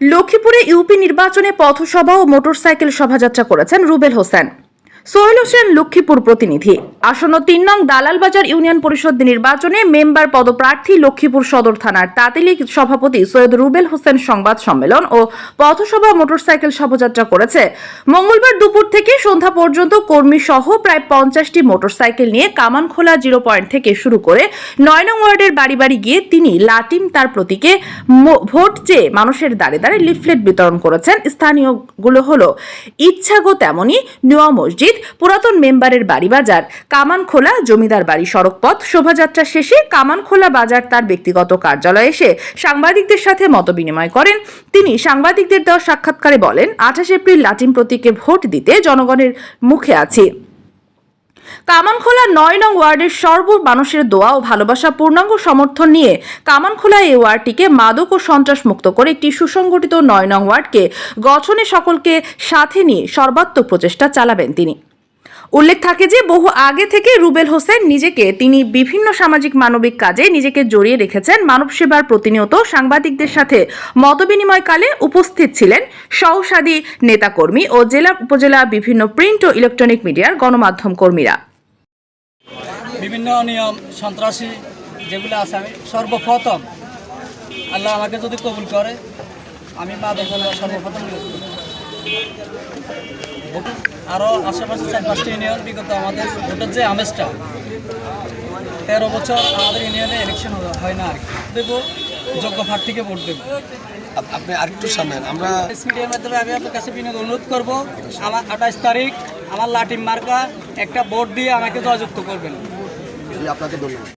লক্ষ্মীপুরে ইউপি নির্বাচনে পথসভা ও মোটরসাইকেল শোভাযাত্রা করেছেন রুবেল হোসেন। সোহেল হোসেন লক্ষ্মীপুর প্রতিনিধি। আসন্ন তিন নং দালালবাজার ইউনিয়ন পরিষদ নির্বাচনে মেম্বার পদপ্রার্থী লক্ষ্মীপুর সদর থানার তাঁতিলি সভাপতি সৈয়দ রুবেল হোসেন সংবাদ সম্মেলন ও পথসভা মোটরসাইকেল শোভাযাত্রা করেছে। মঙ্গলবার দুপুর থেকে সন্ধ্যা পর্যন্ত কর্মী সহ প্রায় পঞ্চাশটি মোটরসাইকেল নিয়ে কামানখোলা জিরো পয়েন্ট থেকে শুরু করে নয় নং ওয়ার্ডের বাড়ি বাড়ি গিয়ে তিনি লাটিম তার প্রতীকে ভোট চেয়ে মানুষের দ্বারে দ্বারে লিফলেট বিতরণ করেছেন। স্থানীয়গুলো হলো, ইচ্ছাগো তেমনই নোয়া মসজিদ পুরাতন মেম্বারের বাড়ি বাজার, কামানখোলা জমিদার বাড়ি সড়ক পথ শোভাযাত্রা শেষে কামানখোলা বাজার তার ব্যক্তিগত কার্যালয়ে এসে সাংবাদিকদের সাথে মতবিনিময় করেন। তিনি সাংবাদিকদের দেওয়া সাক্ষাৎকারে বলেন, আঠাশ এপ্রিল লাটিম প্রতীকে ভোট দিতে জনগণের মুখে আছি। কামানখোলা নয় নং ওয়ার্ডের সর্ব মানুষের দোয়া ও ভালোবাসা, পূর্ণাঙ্গ সমর্থন নিয়ে কামানখোলা এই ওয়ার্ডটিকে মাদক ও সন্ত্রাস মুক্ত করে একটি সুসংগঠিত নয় নং ওয়ার্ডকে গঠনে সকলকে সাথে নিয়ে সর্বাত্মক প্রচেষ্টা চালাবেন তিনি। উল্লেখ থাকে যে বহু আগে থেকে রুবেল হোসেন নিজেকে, তিনি বিভিন্ন সামাজিক মানবিক কাজে নিজেকে জড়িয়ে রেখেছেন। মানব সেবার প্রতিনিয়ত সাংবাদিকদের সাথে মতবিনিময়কালে উপস্থিত ছিলেন সহসাদী নেতাকর্মী ও জেলা উপজেলা বিভিন্ন প্রিন্ট ও ইলেকট্রনিক মিডিয়ার গণমাধ্যম কর্মীরা। বিভিন্ন নিয়ম, সন্ত্রাসী যেগুলো আছে, আমি সর্বপ্রথম আল্লাহ আমাকে যদি কবুল করে, আমি মা দেখলাম সর্বপ্রথম আরও আশেপাশে চার পাঁচটি ইউনিয়ন বিগত আমাদের ভোটের যে আমেজটা তেরো বছর আমাদের ইউনিয়নে ইলেকশন হয় না আর কি। দেবো যোগ্য প্রার্থীকে ভোট দেবো। আপ- আপনি আরেকটু সামনে আমরা মিডিয়ার মাধ্যমে আমি আপনার কাছে বিনোদ অনুরোধ করব আমার আঠাশ তারিখ আমার লাটিম মার্কা একটা ভোট দিয়ে আমাকে জয়যুক্ত করবেন। আপনাকে ধন্যবাদ।